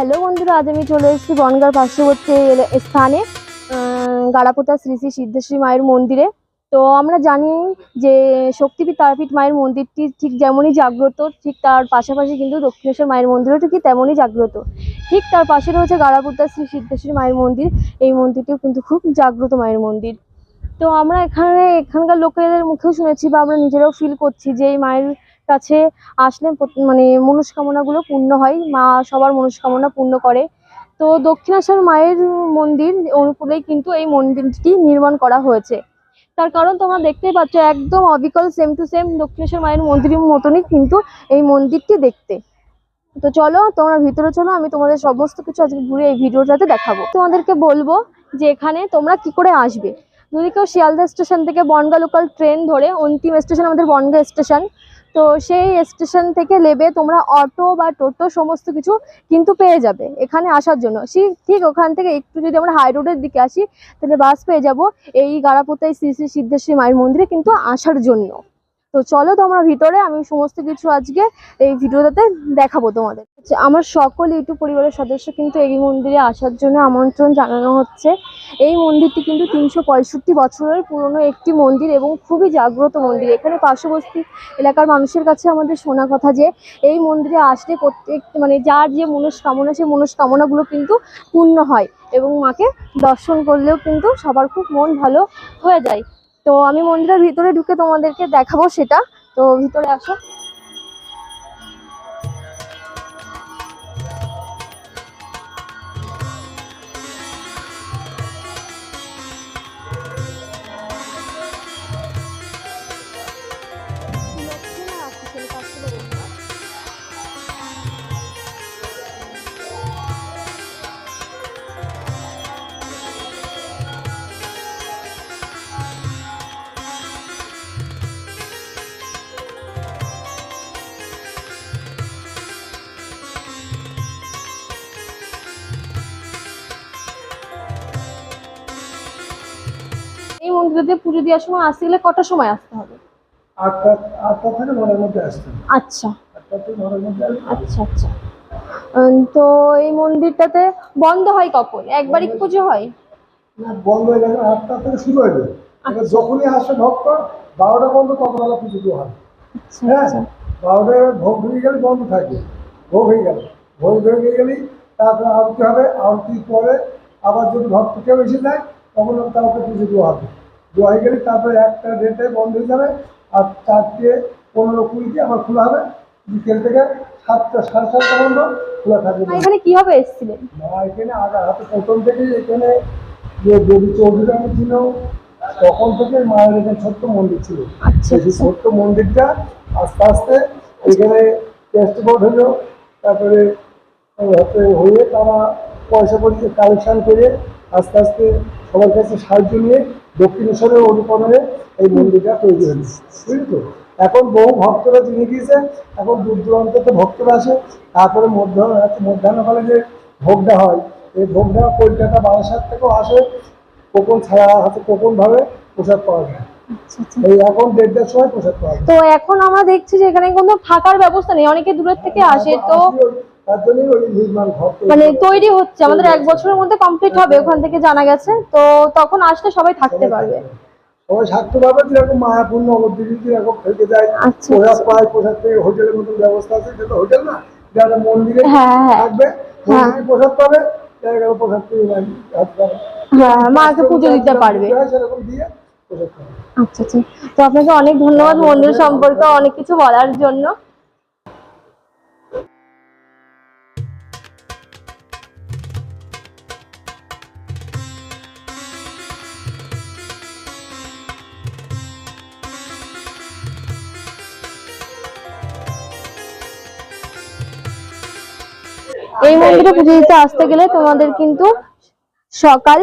Hello বন্ধুরা, আজ আমি চলে এসেছি বনগার পার্শ্ববর্তী স্থানে গাড়াপোতা শ্রী শ্রী সিদ্ধেশ্বরী মায়ের মন্দিরে। তো আমরা জানি যে শক্তিপীঠ তারাপীঠ মায়ের মন্দিরটি ঠিক যেমনই জাগ্রত, ঠিক তার পাশাপাশি কিন্তু দক্ষিণেশ্বর মায়ের মন্দিরও ঠিক তেমনই জাগ্রত। ঠিক তার পাশে রয়েছে গাড়াপোতা শ্রী সিদ্ধেশ্বরী মায়ের মন্দির, এই মন্দিরটিও কিন্তু খুব জাগ্রত মায়ের মন্দির। তো আমরা এখানে, এখানকার লোকেদের মুখেও শুনেছি বা আমরা নিজেরাও ফিল করছি যে এই মায়ের কাছে আসলে মানে মনস্কামনাগুলো পূর্ণ হয়। মা সবার মনস্কামনা পূর্ণ করে। তো দক্ষিণেশ্বর মায়ের মন্দির অনুকূলেই কিন্তু এই মন্দিরটি নির্মাণ করা হয়েছে। তার কারণ তোমরা দেখতেই পাচ্ছ, একদম অবিকল সেম টু সেম দক্ষিণেশ্বর মায়ের মন্দিরের মতনই কিন্তু এই মন্দিরটি দেখতে। তো চলো, তোমরা ভিতরে চলো, আমি তোমাদের সমস্ত কিছু আজকে ঘুরে এই ভিডিওটাতে দেখাবো। তোমাদেরকে বলব যে এখানে তোমরা কি করে আসবে? যদি কেউ শিয়ালদা স্টেশন থেকে বনগা লোকাল ট্রেন ধরে অন্তিম স্টেশন আমাদের বনগা স্টেশন তো সেই স্টেশন থেকে নেবে তোমরা অটো বা টোটো সমস্ত কিছু কিন্তু পেয়ে যাবে এখানে আসার জন্য। সে ঠিক ওখান থেকে একটু যদি আমরা হাই রোডের দিকে আসি, তাহলে বাস পেয়ে যাব এই গাড়াপোতায় শ্রী শ্রী সিদ্ধেশ্বরী মায়ের মন্দিরে কিন্তু আসার জন্য। তো চলো তোমরা ভিতরে আমি সমস্ত কিছু আজকে এই ভিডিওটাতে দেখাবো তোমাদের। আচ্ছা, আমার সকল ইউটিউব পরিবারের সদস্য কিন্তু এই মন্দিরে আসার জন্য আমন্ত্রণ জানানো হচ্ছে। এই মন্দিরটি কিন্তু তিনশো পঁয়ষট্টি বছরের পুরনো একটি মন্দির এবং খুবই জাগ্রত মন্দির। এখানে পার্শ্ববর্তী এলাকার মানুষের কাছে আমাদের শোনা কথা যে এই মন্দিরে আসলে প্রত্যেক মানে যার যে মনস্কামনা সেই মনস্কামনাগুলো কিন্তু পূর্ণ হয় এবং মাকে দর্শন করলেও কিন্তু সবার খুব মন ভালো হয়ে যায়। তো আমি মন্দিরের ভিতরে ঢুকে তোমাদেরকে দেখাবো সেটা। তো ভিতরে আসো। মন্দিরে পুজো দেওয়ার সময় আসতে গেলে কটার সময় আসতে হবে? আটটা আটটা থেকে নটার মধ্যে আসতেন আচ্ছা। আটটা থেকে নটার মধ্যে আচ্ছা আচ্ছা। তো এই মন্দিরটাতে বন্ধ হয় কখন? একবারই কি পুজো হয়? না বন্ধ হয়ে গেছে আটটা থেকে শুরু হয়ে আচ্ছা। যখনই আসে ভক্ত বারোটা বন্ধ তখন আবার পুজো দেওয়া হয়। আচ্ছা হ্যাঁ? আচ্ছা। বারোটায় ভোগ হয়ে গেলে বন্ধ থাকবে ভোগ হয়ে গেল। ভোগ হয়ে গেলেই তারপরে আরতি হবে। আরতির পরে আবার যদি ভক্ত কেউ এসে যায় তখন তারপরে পুজো দেওয়া হবে। হয়ে গেলে তারপরে একটা ডেটে বন্ধ হয়ে যাবে আর চারটে পনেরো কুড়িতে আবার খোলা হবে। বিকেল থেকে সাতটা সাড়ে সাতটা পর্যন্ত খোলা থাকবে। এখানে কীভাবে এসেছিলেন? মা এখানে আগা হাতে প্রথম থেকে এখানে যে দেবী চৌধুরানী ছিল তখন থেকে মায়ের এখানে ছোট্ট মন্দির ছিল। আচ্ছা সেই আচ্ছা। ছোট্ট মন্দিরটা আস্তে আস্তে এখানে টেস্ট বোর্ড হলো তারপরে হয়ে তারা পয়সা পয়সা কালেকশন করে আস্তে আস্তে সবার কাছে সাহায্য নিয়ে দক্ষিণেশ্বরের অনুকরণে এই মন্দিরটা তৈরি হলো। বুঝলি তো? এখন বহু ভক্তরা চিনে গিয়েছে এখন দূর দূরান্ত থেকে ভক্তরা আসে তারপরে মধ্য মধ্যাহ্নকালে যে ভোগটা হয় এই ভোগটা কলকাতা বারাসাত থেকেও আসে কোপন ছাড়া হাতে কোপনভাবে প্রসাদ পাওয়া যায়। আচ্ছা আচ্ছা। এই এখন দেড়টার সময় প্রসাদ পাওয়া যায়। তো এখন আমরা দেখছি যে এখানে কোনো থাকার ব্যবস্থা নেই অনেকে দূরের থেকে আসে তো মানে তৈরি হচ্ছে। আমাদের এক বছরের মধ্যে কমপ্লিট হবে ওখান থেকে জানা গেছে। তো তখন আসলে সবাই থাকতে পারবে। সবাই থাকতে পারবে যেরকম মায়াপুর নবদ্বীপে যেরকম থেকে যায়। আচ্ছা, আচ্ছা। পায় প্রসাদ থেকে হোটেলের মতন ব্যবস্থা আছে। সেটা হোটেল না যারা মন্দিরে হ্যাঁ, হ্যাঁ। থাকবে। হ্যাঁ। মন্দিরে প্রসাদ পাবে যারা গেলে পেয়ে হ্যাঁ মাকে পুজো দিতে পারবে। সেরকম দিয়ে আচ্ছা আচ্ছা। তো আপনাকে অনেক ধন্যবাদ মন্দির সম্পর্কে অনেক কিছু বলার জন্য। এই মন্দিরে পুজো দিতে আসতে গেলে তোমাদের কিন্তু সকাল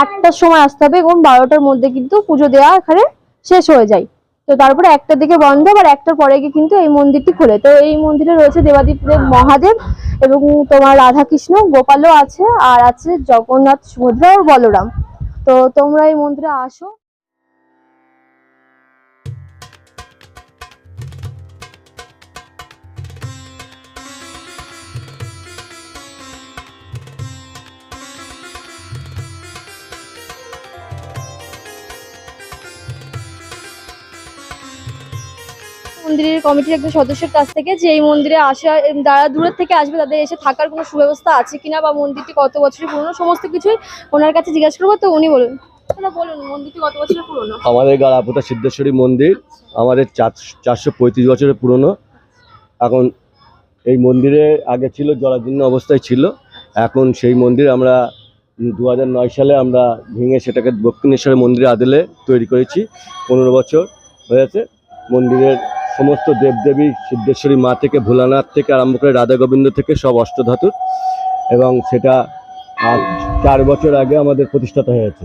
আটটার সময় আসতে হবে এবং বারোটার মধ্যে কিন্তু পুজো দেওয়া এখানে শেষ হয়ে যায়। তো তারপরে একটার দিকে বন্ধ আবার একটার পরে গিয়ে কিন্তু এই মন্দিরটি খোলে। তো এই মন্দিরে রয়েছে দেবাদীপ মহাদেব এবং তোমার রাধাকৃষ্ণ গোপালও আছে আর আছে জগন্নাথ সুভদ্রা ও বলরাম। তো তোমরা এই মন্দিরে আসো। মন্দিরের কমিটির একজন সদস্যের কাছ থেকে যে এই মন্দিরে আসা যারা দূরের থেকে আসবে তাদের এসে থাকার কোনো সুব্যবস্থা আছে কিনা বা মন্দিরটি কত বছরের পুরনো সমস্ত কিছুই ওনার কাছে জিজ্ঞাসা করব। তো উনি বলুন। দাদা মন্দিরটি কত বছরের পুরনো? আমাদের গাড়াপোতা সিদ্ধেশ্বরী মন্দির আমাদের চার চারশো পঁয়ত্রিশ বছরের পুরনো। এখন এই মন্দিরে আগে ছিল জরাজীর্ণ অবস্থায় ছিল। এখন সেই মন্দির আমরা দু নয় সালে আমরা ভেঙে সেটাকে দক্ষিণেশ্বরের মন্দিরে আদলে তৈরি করেছি। পনেরো বছর হয়েছে মন্দিরের সমস্ত দেবদেবী সিদ্ধেশ্বরী মা থেকে ভোলানাথ থেকে আরম্ভ করে রাধা গোবিন্দ থেকে সব অষ্টধাতুর এবং সেটা আজ চার বছর আগে আমাদের প্রতিষ্ঠাতা হয়েছে।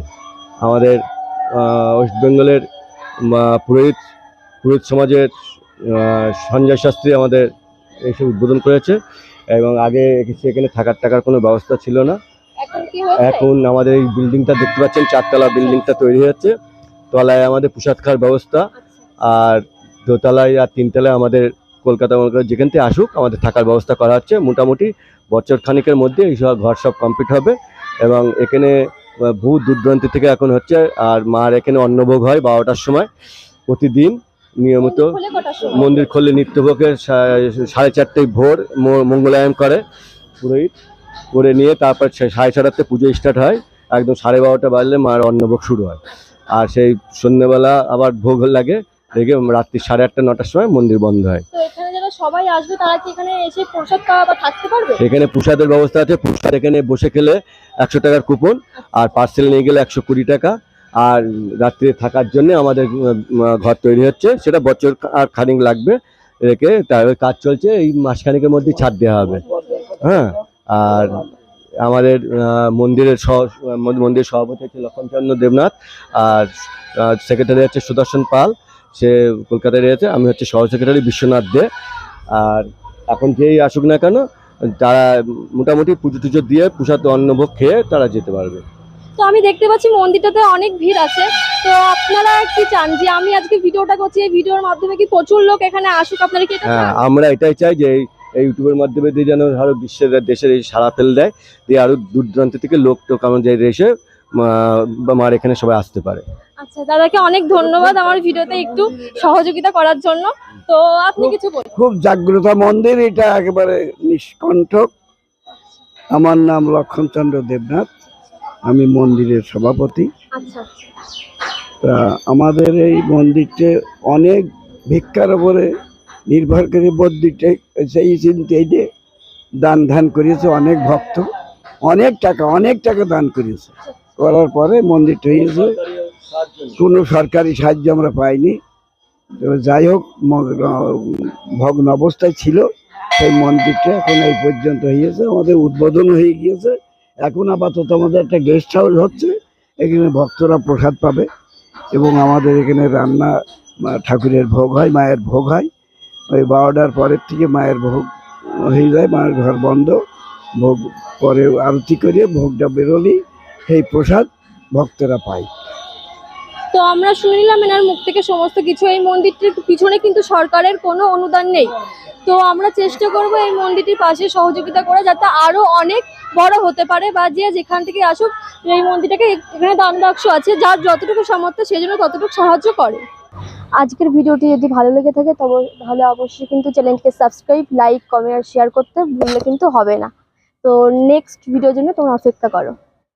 আমাদের ওয়েস্ট বেঙ্গলের পুরোহিত পুরোহিত সমাজের সঞ্জয় শাস্ত্রী আমাদের এইসব উদ্বোধন করেছে এবং আগে সেখানে থাকার টাকার কোনো ব্যবস্থা ছিল না। এখন হয়েছে আমাদের এই বিল্ডিংটা দেখতে পাচ্ছেন চারতলা বিল্ডিংটা তৈরি হচ্ছে তলায় আমাদের প্রসাদ খাওয়ার ব্যবস্থা। আর দোতলায় আর তিনতলায় আমাদের কলকাতা যেখান থেকে আসুক আমাদের থাকার ব্যবস্থা করা হচ্ছে। মোটামুটি বছর খানিকের মধ্যে এই সব ঘর সব কমপ্লিট হবে এবং এখানে আহ, বহু দূর দূরান্ত থেকে এখন হচ্ছে আর মার এখানে অন্নভোগ হয় বারোটার সময় প্রতিদিন নিয়মিত। মন্দির খোলে খুললে নিত্যভোগের সাড়ে চারটেয় ভোর মঙ্গলায়ন করে পুরোহিত। করে নিয়ে তারপর সাড়ে ছটাতে পুজো স্টার্ট হয়। একদম সাড়ে বারোটা বাজলে মার অন্নভোগ শুরু হয়। আর সেই সন্ধ্যেবেলা আবার ভোগ লাগে। রেখে রাত্রি সাড়ে আটটা নটার সময় মন্দির বন্ধ হয়। এখানে সবাই আসবে তারা কি এখানে এসে প্রসাদ খাওয়া বা থাকতে পারবে? এখানে প্রসাদের ব্যবস্থা আছে প্রসাদ এখানে বসে খেলে একশো টাকার কুপন আর পার্সেল নিয়ে গেলে একশো কুড়ি টাকা। আর রাত্রে থাকার জন্য আমাদের ঘর তৈরি হচ্ছে সেটা বছর আর খানিক লাগবে রেখে তার কাজ চলছে এই মাসখানিকের মধ্যেই ছাড় দেওয়া হবে। হ্যাঁ আর আমাদের মন্দিরের সহ মন্দির- মন্দিরের সভাপতি হচ্ছে লক্ষণচন্দ্র দেবনাথ আর সেক্রেটারি হচ্ছে সুদর্শন পাল। সে কলকাতায় রয়েছে আমি হচ্ছে সহ সেক্রেটারি বিশ্বনাথ দে। আর এখন যেই আসুক না কেন তারা মোটামুটি পুজো টুজো দিয়ে প্রসাদ অন্নভোগ খেয়ে তারা যেতে পারবে। তো আমি দেখতে পাচ্ছি মন্দিরটাতে অনেক ভিড় আছে। তো আপনারা কি চান যে আমি আজকে ভিডিওটা করছি এই ভিডিওর মাধ্যমে কি প্রচুর লোক এখানে আসুক? আপনারা কি হ্যাঁ আমরা এটাই চাই যে এই- ইউটিউবের মাধ্যমে দিয়ে যেন আরও বিশ্বের দেশের এই সারা ফেল দেয় দিয়ে আরও দূর দূরান্ত থেকে লোক টোক আমাদের এসে মা- বা মার এখানে সবাই আসতে পারে। আচ্ছা দাদাকে অনেক ধন্যবাদ আমার ভিডিওতে একটু সহযোগিতা করার জন্য। তো আপনি কিছু বলুন। খুব জাগ্রত মন্দির এটা একেবারে নিষ্কণ্ঠক। আমার নাম লক্ষণচন্দ্র দেবনাথ আমি মন্দিরের সভাপতি। আচ্ছা তা আমাদের এই মন্দিরটা অনেক ভিক্ষার উপরে নির্ভর করে মন্দিরটা সেই চিন্তাইতে দান ধান করিয়েছে অনেক ভক্ত। অনেক টাকা অনেক টাকা দান করিয়েছে। করার পরে মন্দিরটা হয়েছে। কোনো সরকারি সাহায্য আমরা পাইনি। তো যাই হোক ভগ্ন অবস্থায় ছিল, সেই মন্দিরটা এখন এই পর্যন্ত হয়েছে, আমাদের উদ্বোধন হয়ে গিয়েছে। এখন আপাতত আমাদের একটা গেস্ট হাউস হচ্ছে, এখানে ভক্তরা প্রসাদ পাবে এবং আমাদের এখানে রান্না ঠাকুরের ভোগ হয়, মায়ের ভোগ হয়। ওই বারোটার পরের থেকে মায়ের ভোগ হয়ে যায়, মায়ের ঘর বন্ধ। ভোগ পরে আরতি করে ভোগটা বেরোলেই সেই প্রসাদ ভক্তরা পায়। তো আমরা শুনে নিলাম এনার মুখ থেকে সমস্ত কিছু। এই মন্দিরটির পিছনে কিন্তু সরকারের কোনো অনুদান নেই। তো আমরা চেষ্টা করব এই মন্দিরটির পাশে সহযোগিতা করে যাতে আরও অনেক বড় হতে পারে বা যে যেখান থেকে আসুক, এই মন্দিরটাকে এখানে দান বাক্স আছে, যার যতটুকু সামর্থ্য সেই জন্য ততটুকু সাহায্য করে। আজকের ভিডিওটি যদি ভালো লেগে থাকে, তবে তাহলে অবশ্যই কিন্তু চ্যানেলকে সাবস্ক্রাইব, লাইক, কমেন্ট শেয়ার করতে ভুললে কিন্তু হবে না। তো নেক্সট ভিডিওর জন্য তোমরা অপেক্ষা করো।